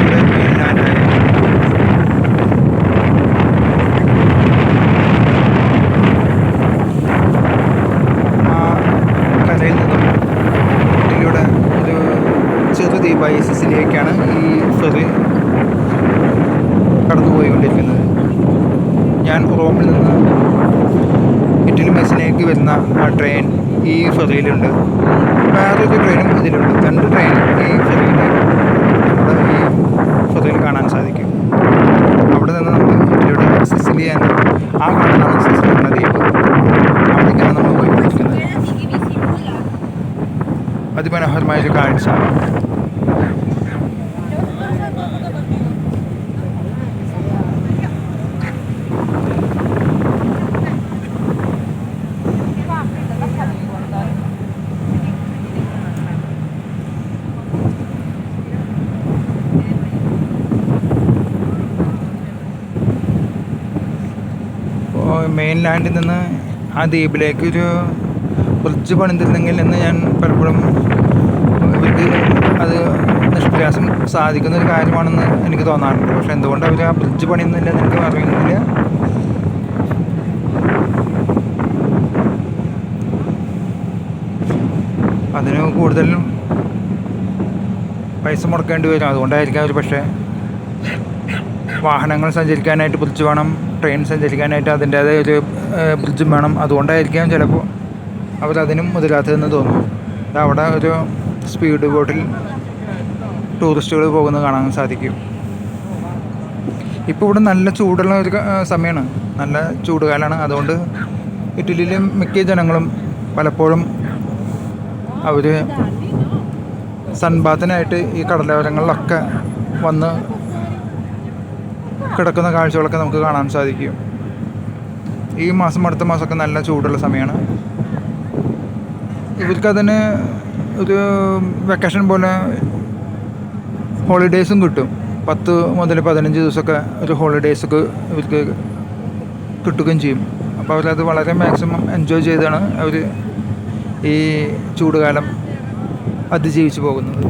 ഇവിടെ മെയിൻലാൻഡായി ആ കരയിൽ നിന്നും ഒരു ചെറു ദ്വീപായ സിസിലിയേക്കാണ് ഈ ഫെറി കടന്നുപോയിക്കൊണ്ടിരിക്കുന്നത്. ഞാൻ റോമിൽ നിന്ന് ഇറ്റലി മെസ്സിലേക്ക് വരുന്ന ആ ട്രെയിൻ ഈ ഫെറിയിലുണ്ട്. വേറൊരു ട്രെയിനും ഇതിലുണ്ട്. രണ്ട് ട്രെയിൻ ഈ ഫെറിയിൽ നമ്മുടെ ഈ ഫെറിയിൽ കാണാൻ സാധിക്കും അവിടെ നിന്ന് നമ്മൾ ഇറ്റലിയുടെ സിസിലിയൻ ആ കാണുന്നതാണ് സിസിലി എന്ന ദ്വീപ് അവിടേക്കാണ് നമ്മൾ പോയിക്കൊണ്ടിരിക്കുന്നത് അതിമനോഹരമായൊരു കാഴ്ച. ഇപ്പോൾ മെയിൻ ലാൻഡിൽ നിന്ന് ആ ദ്വീപിലേക്ക് ഒരു ബ്രിഡ്ജ് പണിതിരുന്നെങ്കിൽ എന്ന് ഞാൻ പലപ്പോഴും അത് നിഷ്പ്രയാസം സാധിക്കുന്ന ഒരു കാര്യമാണെന്ന് എനിക്ക് തോന്നാറുണ്ട്. പക്ഷെ എന്തുകൊണ്ട് അവർ ആ ബ്രിഡ്ജ് പണിയുന്നില്ല എനിക്ക് അറിയുന്നില്ല. അതിന് കൂടുതലും പൈസ മുടക്കേണ്ടി വരും. അതുകൊണ്ടായിരിക്കാം അവർ പക്ഷേ വാഹനങ്ങൾ സഞ്ചരിക്കാനായിട്ട് ബ്രിഡ്ജ് വേണം ട്രെയിൻ സഞ്ചരിക്കാനായിട്ട് അതിന്റേതായ ഒരു ബ്രിഡ്ജും വേണം. അതുകൊണ്ടായിരിക്കാം ചിലപ്പോൾ അവരതിനും മുതലാത്തതെന്ന് തോന്നുന്നു. അവിടെ ഒരു സ്പീഡ് ബോട്ടിൽ ടൂറിസ്റ്റുകൾ പോകുന്നത് കാണാൻ സാധിക്കും. ഇപ്പോൾ ഇവിടെ നല്ല ചൂടുള്ള ഒരു സമയമാണ് നല്ല ചൂടുകാലമാണ് അതുകൊണ്ട് ഇറ്റലിയിലെ മിക്ക ജനങ്ങളും പലപ്പോഴും അവർ സൺബാത്തിനായിട്ട് ഈ കടലോരങ്ങളിലൊക്കെ വന്ന് കിടക്കുന്ന കാഴ്ചകളൊക്കെ നമുക്ക് കാണാൻ സാധിക്കും. ഈ മാസം അടുത്ത മാസമൊക്കെ നല്ല ചൂടുള്ള സമയമാണ് ഇവർക്കതിന് ഒരു വെക്കേഷൻ പോലെ ഹോളിഡേയ്സും കിട്ടും. പത്ത് മുതൽ പതിനഞ്ച് ദിവസമൊക്കെ ഒരു ഹോളിഡേയ്സൊക്കെ ഇവർക്ക് കിട്ടുകയും ചെയ്യും. അപ്പോൾ അവരത് വളരെ മാക്സിമം എൻജോയ് ചെയ്താണ് അവർ ഈ ചൂടുകാലം അതിജീവിച്ച് പോകുന്നത്.